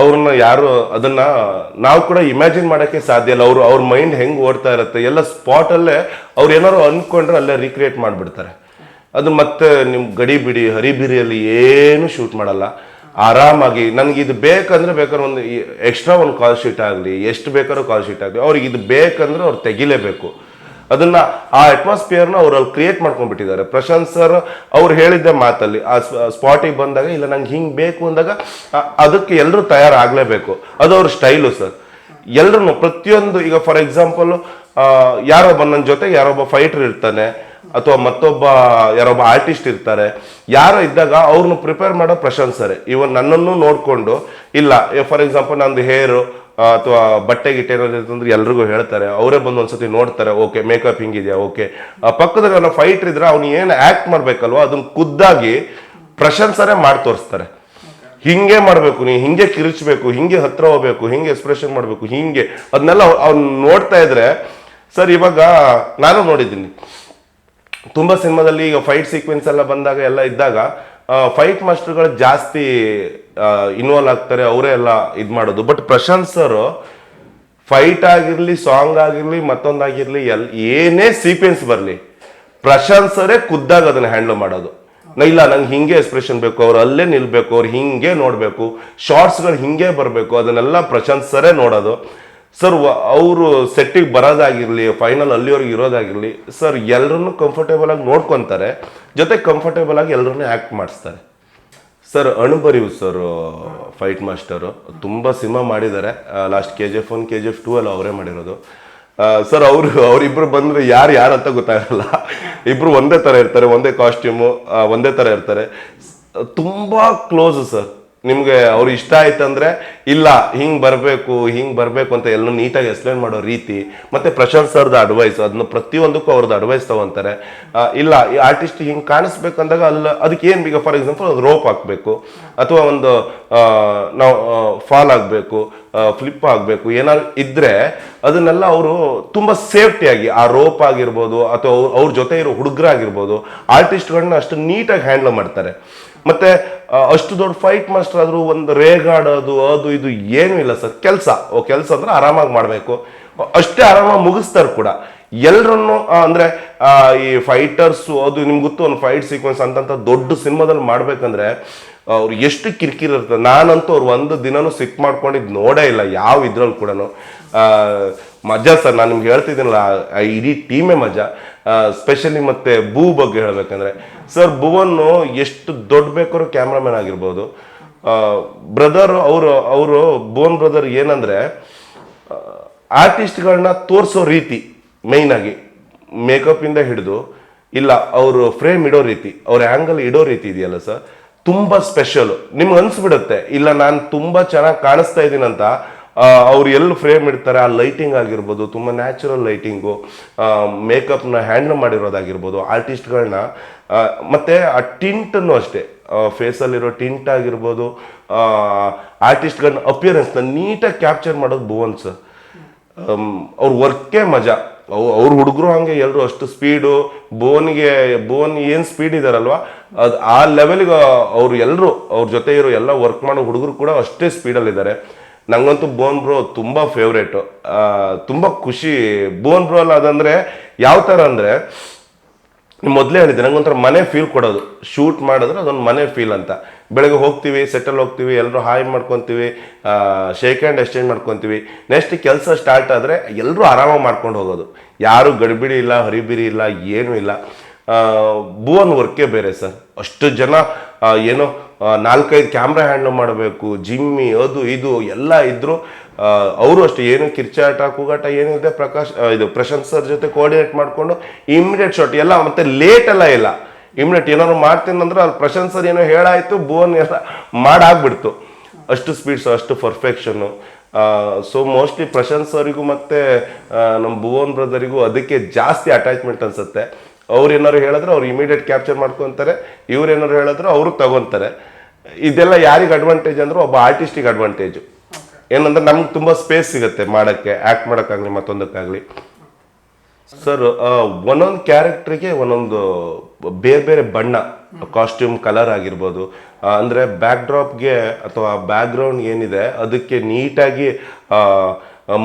ಅವ್ರನ್ನ ಯಾರು ಅದನ್ನ ನಾವು ಕೂಡ ಇಮ್ಯಾಜಿನ್ ಮಾಡಕ್ಕೆ ಸಾಧ್ಯ ಇಲ್ಲ. ಅವರು ಅವ್ರ ಮೈಂಡ್ ಹೆಂಗ್ ಓಡ್ತಾ ಇರುತ್ತೆ, ಎಲ್ಲ ಸ್ಪಾಟ್ ಅಲ್ಲೇ ಅವ್ರು ಏನಾರು ಅನ್ಕೊಂಡ್ರೆ ಅಲ್ಲೇ ರೀಕ್ರಿಯೇಟ್ ಮಾಡ್ಬಿಡ್ತಾರೆ. ಅದು ಮತ್ತೆ ನಿಮ್ ಗಡಿ ಬಿಡಿ, ಹರಿಬಿರಿಯಲ್ಲಿ ಏನು ಶೂಟ್ ಮಾಡಲ್ಲ. ಆರಾಮಾಗಿ ನನಗೆ ಇದು ಬೇಕಂದ್ರೆ ಬೇಕಾದ್ರೆ ಒಂದು ಎಕ್ಸ್ಟ್ರಾ ಒಂದು ಕಾಲ್ ಶೀಟ್ ಆಗಲಿ, ಎಷ್ಟು ಬೇಕಾದ್ರೂ ಕಾಲ್ ಶೀಟ್ ಆಗಲಿ, ಅವ್ರಿಗೆ ಇದು ಬೇಕಂದ್ರೆ ಅವ್ರು ತೆಗಿಲೇಬೇಕು. ಅದನ್ನ ಆ ಅಟ್ಮಾಸ್ಫಿಯರ್ನ ಅವ್ರು ಕ್ರಿಯೇಟ್ ಮಾಡ್ಕೊಂಡ್ಬಿಟ್ಟಿದ್ದಾರೆ ಪ್ರಶಾಂತ್ ಸರ್ ಅವ್ರು ಹೇಳಿದ್ದ ಮಾತಲ್ಲಿ, ಆ ಸ್ಪಾಟಿಗೆ ಬಂದಾಗ, ಇಲ್ಲ ನಂಗೆ ಹಿಂಗೆ ಬೇಕು ಅಂದಾಗ ಅದಕ್ಕೆ ಎಲ್ಲರೂ ತಯಾರಾಗಲೇಬೇಕು. ಅದು ಅವ್ರ ಸ್ಟೈಲು ಸರ್ ಎಲ್ಲರೂ ಪ್ರತಿಯೊಂದು, ಈಗ ಫಾರ್ ಎಕ್ಸಾಂಪಲ್ ಯಾರೊಬ್ಬ ನನ್ನ ಜೊತೆ ಯಾರೊಬ್ಬ ಫೈಟರ್ ಇರ್ತಾನೆ ಅಥವಾ ಮತ್ತೊಬ್ಬ ಯಾರೊಬ್ಬ ಆರ್ಟಿಸ್ಟ್ ಇರ್ತಾರೆ, ಯಾರೋ ಇದ್ದಾಗ ಅವ್ರನ್ನ ಪ್ರಿಪೇರ್ ಮಾಡೋ ಪ್ರಶಂಸರೆ. ಸರ್ ಇವನ್ ನನ್ನನ್ನು ನೋಡಿಕೊಂಡು, ಇಲ್ಲ ಫಾರ್ ಎಕ್ಸಾಂಪಲ್ ನಂದು ಹೇರು ಅಥವಾ ಬಟ್ಟೆ ಗಿಟ್ಟೆ ಏನಾದ್ರು ಎಲ್ರಿಗೂ ಹೇಳ್ತಾರೆ. ಅವರೇ ಬಂದು ಒಂದ್ಸತಿ ನೋಡ್ತಾರೆ, ಓಕೆ ಮೇಕಪ್ ಹಿಂಗಿದೆಯಾ, ಓಕೆ. ಪಕ್ಕದಲ್ಲಿ ಅವನ ಫೈಟರ್ ಇದ್ರೆ ಅವ್ನು ಏನು ಆಕ್ಟ್ ಮಾಡ್ಬೇಕಲ್ವ, ಅದನ್ನ ಖುದ್ದಾಗಿ ಪ್ರಶಂಸನೆ ಮಾಡಿ ತೋರಿಸ್ತಾರೆ. ಹಿಂಗೆ ಮಾಡಬೇಕು, ನೀ ಹಿಂಗೆ ಕಿರಿಚ್ಬೇಕು, ಹಿಂಗೆ ಹತ್ರ ಹೋಗ್ಬೇಕು, ಹಿಂಗೆ ಎಕ್ಸ್ಪ್ರೆಷನ್ ಮಾಡಬೇಕು, ಹಿಂಗೆ. ಅದನ್ನೆಲ್ಲ ಅವ್ನು ನೋಡ್ತಾ ಇದ್ರೆ, ಸರ್ ಇವಾಗ ನಾನು ನೋಡಿದ್ದೀನಿ. ತುಂಬ ಸಿನಿಮಾದಲ್ಲಿ ಈಗ ಫೈಟ್ ಸೀಕ್ವೆನ್ಸ್ ಎಲ್ಲ ಬಂದಾಗ ಎಲ್ಲ ಇದ್ದಾಗ ಫೈಟ್ ಮಾಸ್ಟರ್ಗಳು ಜಾಸ್ತಿ ಇನ್ವಾಲ್ವ್ ಆಗ್ತಾರೆ, ಅವರೇ ಎಲ್ಲ ಇದು ಮಾಡೋದು. ಬಟ್ ಪ್ರಶಾಂತ್ ಸರ್ ಫೈಟ್ ಆಗಿರಲಿ ಸಾಂಗ್ ಆಗಿರಲಿ, ಮತ್ತೊಂದಾಗಿರಲಿ, ಎಲ್, ಏನೇ ಸೀಕ್ವೆನ್ಸ್ ಬರಲಿ, ಪ್ರಶಾಂತ್ ಸರೇ ಖುದ್ದಾಗ ಅದನ್ನ ಹ್ಯಾಂಡಲ್ ಮಾಡೋದು. ಇಲ್ಲ, ನಂಗೆ ಹಿಂಗೆ ಎಕ್ಸ್ಪ್ರೆಷನ್ ಬೇಕು, ಅವ್ರು ಅಲ್ಲೇ ನಿಲ್ಬೇಕು, ಅವ್ರು ಹಿಂಗೆ ನೋಡಬೇಕು ಶಾರ್ಟ್ಸ್ಗಳು ಹಿಂಗೆ ಬರಬೇಕು, ಅದನ್ನೆಲ್ಲ ಪ್ರಶಾಂತ್ ಸರೇ ನೋಡೋದು. ಸರ್ ಅವರು ಸೆಟ್ಟಿಗೆ ಬರೋದಾಗಿರಲಿ ಫೈನಲ್ ಅಲ್ಲಿವರೆಗೆ ಇರೋದಾಗಿರಲಿ ಸರ್ ಎಲ್ಲರೂ ಕಂಫರ್ಟೇಬಲ್ ಆಗಿ ನೋಡ್ಕೊತಾರೆ. ಜೊತೆ ಕಂಫರ್ಟೇಬಲ್ ಆಗಿ ಎಲ್ಲರನ್ನೂ ಆ್ಯಕ್ಟ್ ಮಾಡಿಸ್ತಾರೆ. Sir Anbariv sir fight master ತುಂಬ ಸಿನಿಮಾ ಮಾಡಿದ್ದಾರೆ. Last K G F one K G F two ಎಲ್ಲ ಅವರೇ ಮಾಡಿರೋದು. ಸರ್ ಅವರು ಅವರಿಬ್ಬರು ಬಂದರೆ ಯಾರು ಯಾರು ಅಂತ ಗೊತ್ತಾಗಲ್ಲ. ಇಬ್ಬರು ಒಂದೇ ಥರ ಇರ್ತಾರೆ, ಒಂದೇ ಕಾಸ್ಟ್ಯೂಮು ಒಂದೇ ಥರ ಇರ್ತಾರೆ. ತುಂಬ ಕ್ಲೋಸ್ ಸರ್ ನಿಮ್ಗೆ ಅವ್ರು ಇಷ್ಟ ಆಯ್ತಂದ್ರೆ, ಇಲ್ಲ, ಹಿಂಗ್ ಬರಬೇಕು ಹಿಂಗ್ ಬರಬೇಕು ಅಂತ ಎಲ್ಲ ನೀಟಾಗಿ ಎಕ್ಸ್ಪ್ಲೇನ್ ಮಾಡೋ ರೀತಿ, ಮತ್ತೆ ಪ್ರಶಾಂತ್ ಸರ್ದ ಅಡ್ವೈಸ್ ಅದನ್ನ ಪ್ರತಿಯೊಂದಕ್ಕೂ ಅವ್ರದ್ದು ಅಡ್ವೈಸ್ ತಗೊಂತಾರೆ. ಇಲ್ಲ, ಈ ಆರ್ಟಿಸ್ಟ್ ಹಿಂಗ್ ಕಾಣಿಸ್ಬೇಕಂದಾಗ ಅಲ್ಲ, ಅದಕ್ಕೆ ಏನು ಈಗ ಫಾರ್ ಎಕ್ಸಾಂಪಲ್ ಒಂದು ರೋಪ್ ಹಾಕಬೇಕು, ಅಥವಾ ಒಂದು ನಾವು ಫಾಲ್ ಆಗಬೇಕು ಫ್ಲಿಪ್ ಆಗಬೇಕು, ಏನಾದ್ರು ಇದ್ರೆ ಅದನ್ನೆಲ್ಲ ಅವರು ತುಂಬ ಸೇಫ್ಟಿಯಾಗಿ ಆ ರೋಪ್ ಆಗಿರ್ಬೋದು ಅಥವಾ ಅವ್ರ- ಜೊತೆ ಇರೋ ಹುಡುಗರಾಗಿರ್ಬೋದು ಆರ್ಟಿಸ್ಟ್ಗಳನ್ನ ಅಷ್ಟು ನೀಟಾಗಿ ಹ್ಯಾಂಡಲ್ ಮಾಡ್ತಾರೆ. ಮತ್ತೆ ಅಷ್ಟು ದೊಡ್ಡ ಫೈಟ್ ಮಾಸ್ಟರ್ ಆದರೂ ಒಂದು ರೇಗಾಡೋದು, ಅದು ಇದು ಏನೂ ಇಲ್ಲ ಸರ್. ಕೆಲಸ, ಓ, ಕೆಲಸ ಅಂದ್ರೆ ಆರಾಮಾಗಿ ಮಾಡಬೇಕು. ಅಷ್ಟೇ ಆರಾಮಾಗಿ ಮುಗಿಸ್ತಾರೆ ಕೂಡ. ಎಲ್ಲರನ್ನು ಅಂದ್ರೆ ಈ ಫೈಟರ್ಸು ಅದು ನಿಮ್ಗೆ ಗೊತ್ತು, ಒಂದು ಫೈಟ್ ಸೀಕ್ವೆನ್ಸ್ ಅಂತಂತ ದೊಡ್ಡ ಸಿನಿಮಾದಲ್ಲಿ ಮಾಡ್ಬೇಕಂದ್ರೆ ಅವ್ರು ಎಷ್ಟು ಕಿರಿಕಿರಿ ಇರ್ತದೆ. ನಾನಂತೂ ಅವ್ರು ಒಂದು ದಿನನೂ ಸಿಕ್ ಮಾಡ್ಕೊಂಡಿದ್ದು ನೋಡೇ ಇಲ್ಲ, ಯಾವ ಇದ್ರಲ್ಲಿ ಕೂಡ ಮಜಾ ಸರ್, ನಾನು ನಿಮ್ಗೆ ಹೇಳ್ತಿದ್ದೀನಲ್ಲ ಇಡೀ ಟೀಮೇ ಮಜಾ ಸ್ಪೆಷಲಿ ಮತ್ತೆ ಭೂ ಬಗ್ಗೆ ಹೇಳಬೇಕಂದ್ರೆ. ಸರ್, ಭುವನ್ನು ಎಷ್ಟು ದೊಡ್ಡ ಬೇಕಾದ್ರೂ ಕ್ಯಾಮ್ರಾಮನ್ ಆಗಿರ್ಬೋದು. ಬ್ರದರ್ ಅವರು ಅವರು, ಭುವನ್ ಬ್ರದರ್ ಏನಂದ್ರೆ ಆರ್ಟಿಸ್ಟ್ಗಳನ್ನ ತೋರಿಸೋ ರೀತಿ ಮೇಯ್ನ್ ಆಗಿ ಮೇಕಪ್ ಇಂದ ಹಿಡಿದು, ಇಲ್ಲ, ಅವರು ಫ್ರೇಮ್ ಇಡೋ ರೀತಿ, ಅವ್ರ ಆ್ಯಂಗಲ್ ಇಡೋ ರೀತಿ ಇದೆಯಲ್ಲ ಸರ್. ತುಂಬಾ ಸ್ಪೆಷಲ್ ನಿಮ್ಗೆ ಅನ್ಸ್ಬಿಡುತ್ತೆ ಇಲ್ಲ ನಾನು ತುಂಬಾ ಚೆನ್ನಾಗಿ ಕಾಣಿಸ್ತಾ ಇದ್ದೀನಂತ ಅವ್ರು ಎಲ್ಲಿ ಫ್ರೇಮ್ ಇಡ್ತಾರೆ, ಆ ಲೈಟಿಂಗ್ ಆಗಿರ್ಬೋದು, ತುಂಬ ನ್ಯಾಚುರಲ್ ಲೈಟಿಂಗು ಮೇಕಪ್ನ ಹ್ಯಾಂಡಲ್ ಮಾಡಿರೋದಾಗಿರ್ಬೋದು ಆರ್ಟಿಸ್ಟ್ಗಳನ್ನ ಮತ್ತು ಆ ಟಿಂಟನ್ನು ಅಷ್ಟೇ ಫೇಸಲ್ಲಿರೋ ಟಿಂಟ್ ಆಗಿರ್ಬೋದು ಆರ್ಟಿಸ್ಟ್ಗಳನ್ನ ಅಪಿಯರೆನ್ಸ್ನ ನೀಟಾಗಿ ಕ್ಯಾಪ್ಚರ್ ಮಾಡೋದು ಭುವನ್ ಸರ್ ಅವ್ರ ವರ್ಕೇ ಮಜಾ. ಅವ್- ಅವ್ರ ಹುಡುಗರು ಹಂಗೆ ಎಲ್ಲರೂ ಅಷ್ಟು ಸ್ಪೀಡು ಬೋನ್ಗೆ, ಬೋನ್ ಏನು ಸ್ಪೀಡ್ ಇದಾರಲ್ವಾ? ಅದು ಆ ಲೆವೆಲ್ಗೆ ಅವ್ರು ಎಲ್ಲರೂ ಅವ್ರ ಜೊತೆ ಇರೋ ಎಲ್ಲ ವರ್ಕ್ ಮಾಡೋ ಹುಡುಗರು ಕೂಡ ಅಷ್ಟೇ ಸ್ಪೀಡಲ್ಲಿದ್ದಾರೆ ನಂಗಂತೂ ಬೋನ್ ಬ್ರೋ ತುಂಬ ಫೇವ್ರೇಟು ತುಂಬ ಖುಷಿ. ಬೋನ್ ಬ್ರೋ ಅಲ್ಲ ಅದಂದ್ರೆ ಯಾವ ಥರ ಅಂದರೆ ಮೊದಲೇ ಹೇಳಿದ್ದೆ, ನಂಗೊಂಥರ ಮನೆ ಫೀಲ್ ಕೊಡೋದು. ಶೂಟ್ ಮಾಡಿದ್ರೆ ಅದೊಂದು ಮನೆ ಫೀಲ್ ಅಂತ. ಬೆಳಗ್ಗೆ ಹೋಗ್ತೀವಿ ಸೆಟಲ್ ಹೋಗ್ತೀವಿ ಎಲ್ಲರೂ ಹಾಯ್ ಮಾಡ್ಕೊತೀವಿ ಶೇಕ್ ಆ್ಯಂಡ್ ಎಕ್ಸ್ಚೇಂಜ್ ಮಾಡ್ಕೊತೀವಿ. ನೆಕ್ಸ್ಟ್ ಕೆಲಸ ಸ್ಟಾರ್ಟ್ ಆದರೆ ಎಲ್ಲರೂ ಆರಾಮಾಗಿ ಮಾಡ್ಕೊಂಡು ಹೋಗೋದು. ಯಾರೂ ಗಡಿಬಿಡಿ ಇಲ್ಲ ಹರಿಬಿರಿ ಇಲ್ಲ, ಏನೂ ಇಲ್ಲ. ಭುವನ್ ವರ್ಕೇ ಬೇರೆ ಸರ್. ಅಷ್ಟು ಜನ ಏನು ನಾಲ್ಕೈದು ಕ್ಯಾಮ್ರಾ ಹ್ಯಾಂಡಲ್ ಮಾಡಬೇಕು, ಜಿಮ್ಮಿ, ಅದು, ಇದು, ಎಲ್ಲ ಇದ್ರು ಅವರು ಅಷ್ಟೇ, ಏನು ಕಿರ್ಚಾಟ, ಕೂಗಾಟ ಏನಿದೆ ಪ್ರಕಾಶ್ ಇದು ಪ್ರಶಾಂತ್ ಸರ್ ಜೊತೆ ಕೋಆರ್ಡಿನೇಟ್ ಮಾಡಿಕೊಂಡು ಇಮಿಡಿಯೇಟ್ ಶಾಟ್ ಎಲ್ಲ ಮತ್ತೆ ಲೇಟ್ ಎಲ್ಲ ಇಲ್ಲ. ಇಮಿಡಿಯೇಟ್ ಏನಾದ್ರು ಮಾಡ್ತೀನಿ ಅಂದ್ರೆ ಅಲ್ಲಿ ಪ್ರಶಾಂತ್ ಸರ್ ಏನೋ ಹೇಳಾಯ್ತು ಭುವನ್ ಎಲ್ಲ ಮಾಡಾಗ್ಬಿಡ್ತು. ಅಷ್ಟು ಸ್ಪೀಡ್ಸ್ ಅಷ್ಟು ಪರ್ಫೆಕ್ಷನ್ನು ಸೊ ಮೋಸ್ಟ್ಲಿ ಪ್ರಶಾಂತ್ ಸರ್ಗೂ ಮತ್ತೆ ನಮ್ಮ ಭುವನ್ ಬ್ರದರಿಗೂ ಅದಕ್ಕೆ ಜಾಸ್ತಿ ಅಟ್ಯಾಚ್ಮೆಂಟ್ ಅನ್ಸುತ್ತೆ. ಅವ್ರು ಏನಾದ್ರು ಹೇಳಿದ್ರೆ ಅವ್ರು ಇಮಿಡಿಯೇಟ್ ಕ್ಯಾಪ್ಚರ್ ಮಾಡ್ಕೊತಾರೆ. ಇವ್ರು ಏನಾದ್ರು ಹೇಳಿದ್ರು ಅವರು ತಗೊಂತಾರೆ. ಇದೆಲ್ಲ ಯಾರಿಗೆ ಅಡ್ವಾಂಟೇಜ್ ಅಂದ್ರೆ ಒಬ್ಬ ಆರ್ಟಿಸ್ಟಿಗೆ ಅಡ್ವಾಂಟೇಜು ಏನಂದ್ರೆ ನಮ್ಗೆ ತುಂಬ ಸ್ಪೇಸ್ ಸಿಗುತ್ತೆ ಮಾಡೋಕ್ಕೆ ಆ್ಯಕ್ಟ್ ಮಾಡೋಕ್ಕಾಗಲಿ ಮತ್ತೊಂದಕ್ಕಾಗಲಿ. ಸರ್ ಒಂದೊಂದು ಕ್ಯಾರೆಕ್ಟ್ರಿಗೆ ಒಂದೊಂದು ಬೇರೆ ಬೇರೆ ಬಣ್ಣ ಕಾಸ್ಟ್ಯೂಮ್ ಕಲರ್ ಆಗಿರ್ಬೋದು. ಅಂದರೆ ಅಂದ್ರೆ ಬ್ಯಾಕ್ ಡ್ರಾಪ್ಗೆ ಅಥವಾ ಬ್ಯಾಕ್ ಗ್ರೌಂಡ್ ಏನಿದೆ, ಅದಕ್ಕೆ ನೀಟಾಗಿ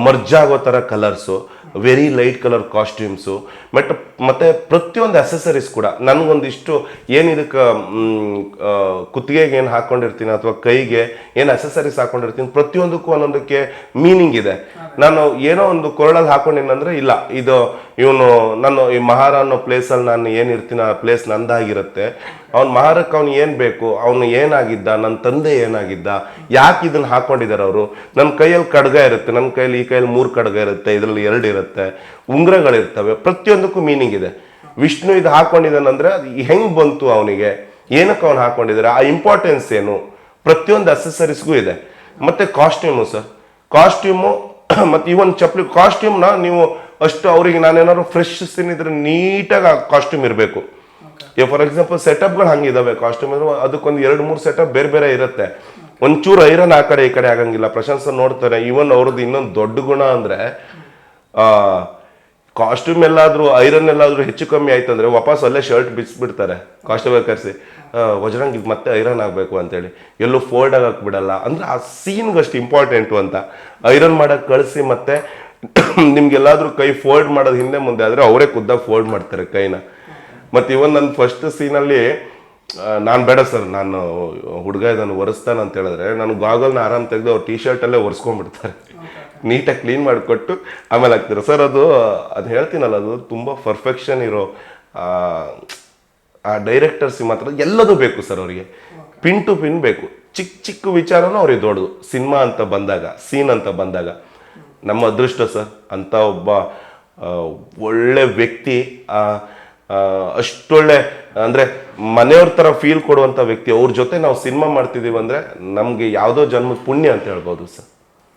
ಮರ್ಜ್ ಆಗೋ ಥರ colours very light colour costumes but ಮತ್ತು ಪ್ರತಿಯೊಂದು ಅಸೆಸರೀಸ್ ಕೂಡ. ನನಗೊಂದಿಷ್ಟು ಏನು ಇದಕ್ಕೆ ಕುತ್ತಿಗೆಗೆ ಏನು ಹಾಕ್ಕೊಂಡಿರ್ತೀನಿ ಅಥವಾ ಕೈಗೆ ಏನು ಅಸೆಸರೀಸ್ ಹಾಕ್ಕೊಂಡಿರ್ತೀನಿ ಪ್ರತಿಯೊಂದಕ್ಕೂ ಒಂದೊಂದಕ್ಕೆ ಮೀನಿಂಗ್ ಇದೆ. ನಾನು ಏನೋ ಒಂದು ಕೊರಳಲ್ಲಿ ಹಾಕ್ಕೊಂಡಿನಂದರೆ ಇಲ್ಲ. ಇದು ಇವನು, ನಾನು ಈ ಮಹಾರ ಅನ್ನೋ ಪ್ಲೇಸಲ್ಲಿ ನಾನು ಏನಿರ್ತೀನಿ ಆ ಪ್ಲೇಸ್ ನಂದಾಗಿರುತ್ತೆ. ಅವ್ನ ಮಹಾರಕ್ಕೆ ಅವ್ನು ಏನು ಬೇಕು, ಅವನು ಏನಾಗಿದ್ದ ನನ್ನ ತಂದೆ ಏನಾಗಿದ್ದ, ಯಾಕೆ ಇದನ್ನು ಹಾಕ್ಕೊಂಡಿದ್ದಾರೆ ಅವರು? ನನ್ನ ಕೈಯಲ್ಲಿ ಕಡ್ಗ ಇರುತ್ತೆ ನನ್ನ ಕೈಯಲ್ಲಿ ಈ ಕೈಯಲ್ಲಿ ಮೂರು ಕಡ್ಗ ಇರುತ್ತೆ, ಇದರಲ್ಲಿ ಎರಡು ಇರುತ್ತೆ ಉಂಗ್ರಗಳಿರ್ತವೆ ಪ್ರತಿಯೊಂದಕ್ಕೂ ಮೀನಿಂಗ್ ಇದೆ. ವಿಷ್ಣು ಇದು ಹಾಕೊಂಡಿದ್ದಾನಂದ್ರೆ ಅದು ಹೆಂಗ್ ಬಂತು ಅವನಿಗೆ? ಏನಕ್ಕೆ ಅವನು ಹಾಕೊಂಡಿದ್ದಾರೆ ಆ ಇಂಪಾರ್ಟೆನ್ಸ್ ಏನು? ಪ್ರತಿಯೊಂದು ಅಸೆಸರೀಸ್ಗೂ ಇದೆ. ಮತ್ತೆ ಕಾಸ್ಟ್ಯೂಮು ಸರ್. ಕಾಸ್ಟ್ಯೂಮು ಮತ್ತೆ ಇವನ್ ಚಪ್ಪಲಿ ಕಾಸ್ಟ್ಯೂಮ್ನ ನೀವು ಅಷ್ಟು ಅವ್ರಿಗೆ ನಾನೇನಾದ್ರು ಫ್ರೆಶ್ ಸೀನ್ ಇದ್ರೆ ನೀಟಾಗಿ ಆ ಕಾಸ್ಟ್ಯೂಮ್ ಇರಬೇಕು. ಈಗ ಫಾರ್ ಎಕ್ಸಾಂಪಲ್ ಸೆಟಪ್ಗಳು ಹಂಗಿದಾವೆ. ಕಾಸ್ಟ್ಯೂಮ್ ಅಂದ್ರೆ ಅದಕ್ಕೊಂದು ಎರಡು ಮೂರು ಸೆಟಪ್ ಬೇರೆ ಬೇರೆ ಇರುತ್ತೆ. ಒಂಚೂರು ಐರನ್ ಆ ಕಡೆ ಈ ಕಡೆ ಆಗಂಗಿಲ್ಲ. ಪ್ರಶಂಸ ನೋಡ್ತಾರೆ ಇವನ್ ಅವ್ರದ್ದು ಇನ್ನೊಂದು ದೊಡ್ಡ ಗುಣ ಅಂದ್ರೆ ಕಾಸ್ಟ್ಯೂಮ್ ಎಲ್ಲಾದರೂ ಐರನ್ ಎಲ್ಲಾದರೂ ಹೆಚ್ಚು ಕಮ್ಮಿ ಆಯ್ತಂದ್ರೆ ವಾಪಸ್ ಅಲ್ಲೇ ಶರ್ಟ್ ಬಿಸ್ಬಿಡ್ತಾರೆ. ಕಾಸ್ಟ್ಯೂಮ್ ಕರೆಸಿ ವಜ್ರಂಗ್ ಇದು ಮತ್ತೆ ಐರನ್ ಆಗಬೇಕು ಅಂತೇಳಿ. ಎಲ್ಲೂ ಫೋಲ್ಡ್ ಆಗಕ್ ಬಿಡಲ್ಲ ಅಂದ್ರೆ ಆ ಸೀನ್ಗೆ ಅಷ್ಟು ಇಂಪಾರ್ಟೆಂಟು ಅಂತ. ಐರನ್ ಮಾಡೋಕ್ಕೆ ಕಳಿಸಿ ಮತ್ತೆ ನಿಮ್ಗೆಲ್ಲಾದರೂ ಕೈ ಫೋಲ್ಡ್ ಮಾಡೋದು ಹಿಂದೆ ಮುಂದೆ ಆದರೆ ಅವರೇ ಖುದ್ದಾಗ ಫೋಲ್ಡ್ ಮಾಡ್ತಾರೆ ಕೈನ. ಮತ್ತು ಇವನ್ ನನ್ನ ಫಸ್ಟ್ ಸೀನಲ್ಲಿ ನಾನು ಬೇಡ ಸರ್, ನಾನು ಹುಡುಗ ಇದನ್ನು ಒರೆಸ್ತಾನೆ ಅಂತ ಹೇಳಿದ್ರೆ, ನಾನು ಗಾಗಲ್ನ ಆರಾಮ್ ತೆಗೆದು ಅವ್ರು ಟಿ ಶರ್ಟಲ್ಲೇ ಒರೆಸ್ಕೊಂಡ್ಬಿಡ್ತಾರೆ. ನೀಟಾಗಿ ಕ್ಲೀನ್ ಮಾಡಿಕೊಟ್ಟು ಆಮೇಲೆ ಹಾಕ್ತಾರೆ. ಸರ್ ಅದು ಅದು ಹೇಳ್ತೀನಲ್ಲ ಅದು ತುಂಬ ಪರ್ಫೆಕ್ಷನ್ ಇರೋ ಆ, ಡೈರೆಕ್ಟರ್ಸ್ ಮಾತ್ರ ಎಲ್ಲದೂ ಬೇಕು ಸರ್ ಅವರಿಗೆ. ಪಿನ್ ಟು ಪಿನ್ ಬೇಕು. ಚಿಕ್ಕ ಚಿಕ್ಕ ವಿಚಾರನೂ ಅವ್ರಿಗೆ ದೊಡ್ಡದು. ಸಿನಿಮಾ ಅಂತ ಬಂದಾಗ ಸೀನ್ ಅಂತ ಬಂದಾಗ. ನಮ್ಮ ಅದೃಷ್ಟ ಸರ್ ಅಂತ ಒಬ್ಬ ಒಳ್ಳೆ ವ್ಯಕ್ತಿ ಅಷ್ಟೊಳ್ಳೆ ಅಂದರೆ ಮನೆಯವ್ರ ಥರ ಫೀಲ್ ಕೊಡುವಂಥ ವ್ಯಕ್ತಿ. ಅವ್ರ ಜೊತೆ ನಾವು ಸಿನಿಮಾ ಮಾಡ್ತಿದ್ದೀವಿ ಅಂದರೆ ನಮಗೆ ಯಾವುದೋ ಜನ್ಮದ ಪುಣ್ಯ ಅಂತ ಹೇಳ್ಬೋದು ಸರ್.